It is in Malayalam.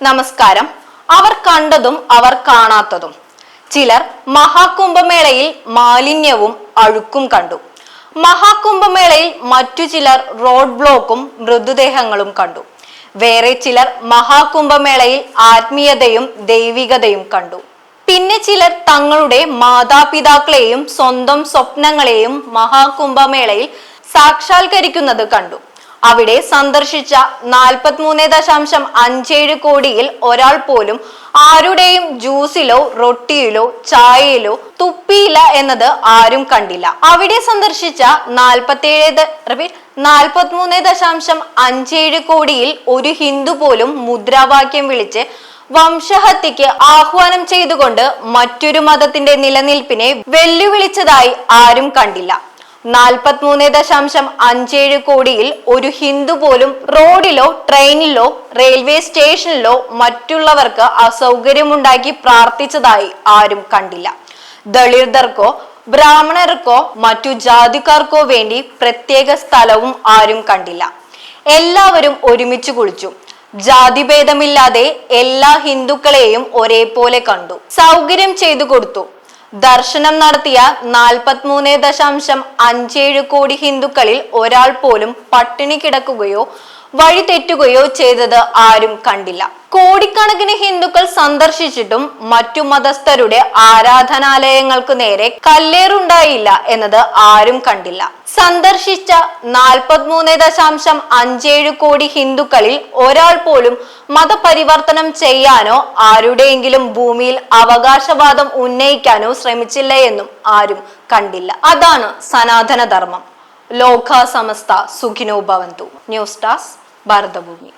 നമസ്കാരം. അവർ കണ്ടതും അവർ കാണാത്തതും. ചിലർ മഹാകുംഭമേളയിൽ മാലിന്യവും അഴുക്കും കണ്ടു. മഹാകുംഭമേളയിൽ മറ്റു ചിലർ റോഡ് ബ്ലോക്കും മൃതദേഹങ്ങളും കണ്ടു. വേറെ ചിലർ മഹാകുംഭമേളയിൽ ആത്മീയതയും ദൈവികതയും കണ്ടു. പിന്നെ ചിലർ തങ്ങളുടെ മാതാപിതാക്കളെയും സ്വന്തം സ്വപ്നങ്ങളെയും മഹാകുംഭമേളയിൽ സാക്ഷാത്കരിക്കുന്നത് കണ്ടു. അവിടെ സന്ദർശിച്ച നാൽപ്പത്തിമൂന്ന് ദശാംശം അഞ്ചേഴ് കോടിയിൽ ഒരാൾ പോലും ആരുടെയും ജ്യൂസിലോ റൊട്ടിയിലോ ചായയിലോ തുപ്പിയില്ല എന്നത് ആരും കണ്ടില്ല. അവിടെ സന്ദർശിച്ച നാൽപ്പത്തേഴ് നാൽപ്പത്തിമൂന്ന് ദശാംശം അഞ്ചേഴ് കോടിയിൽ ഒരു ഹിന്ദു പോലും മുദ്രാവാക്യം വിളിച്ച് വംശഹത്യക്ക് ആഹ്വാനം ചെയ്തുകൊണ്ട് മറ്റൊരു മതത്തിന്റെ നിലനിൽപ്പിനെ വെല്ലുവിളിച്ചതായി ആരും കണ്ടില്ല. നാൽപ്പത്തിമൂന്ന് ദശാംശം അഞ്ചേഴ് കോടിയിൽ ഒരു ഹിന്ദു പോലും റോഡിലോ ട്രെയിനിലോ റെയിൽവേ സ്റ്റേഷനിലോ മറ്റുള്ളവർക്ക് അസൗകര്യമുണ്ടാക്കി പ്രാർത്ഥിച്ചതായി ആരും കണ്ടില്ല. ദളിതർക്കോ ബ്രാഹ്മണർക്കോ മറ്റു ജാതിക്കാർക്കോ വേണ്ടി പ്രത്യേക സ്ഥലവും ആരും കണ്ടില്ല. എല്ലാവരും ഒരുമിച്ച് കുളിച്ചു. ജാതിഭേദമില്ലാതെ എല്ലാ ഹിന്ദുക്കളെയും ഒരേപോലെ കണ്ടു. സൗകര്യം ചെയ്തു കൊടുത്തു. ദർശനം നടത്തിയ നാൽപ്പത്തിമൂന്ന് ദശാംശം അഞ്ചേഴ് കോടി ഹിന്ദുക്കളിൽ ഒരാൾ പോലും പട്ടിണി കിടക്കുകയോ വഴി തെറ്റുകയോ ചെയ്തത് ആരും കണ്ടില്ല. കോടിക്കണക്കിന് ഹിന്ദുക്കൾ സന്ദർശിച്ചിട്ടും മറ്റു മതസ്ഥരുടെ ആരാധനാലയങ്ങൾക്ക് നേരെ കല്ലേറുണ്ടായില്ല എന്നത് ആരും കണ്ടില്ല. സന്ദർശിച്ച നാൽപ്പത്തിമൂന്ന് ദശാംശം അഞ്ചേഴ് കോടി ഹിന്ദുക്കളിൽ ഒരാൾ പോലും മതപരിവർത്തനം ചെയ്യാനോ ആരുടെയെങ്കിലും ഭൂമിയിൽ അവകാശവാദം ഉന്നയിക്കാനോ ശ്രമിച്ചില്ല എന്നും ആരും കണ്ടില്ല. അതാണ് സനാതനധർമ്മം. ലോക സമസ്ത സുഖിനോ ഭവന്തു. ന്യൂസ് ടാസ് ഭാരതഭൂമി.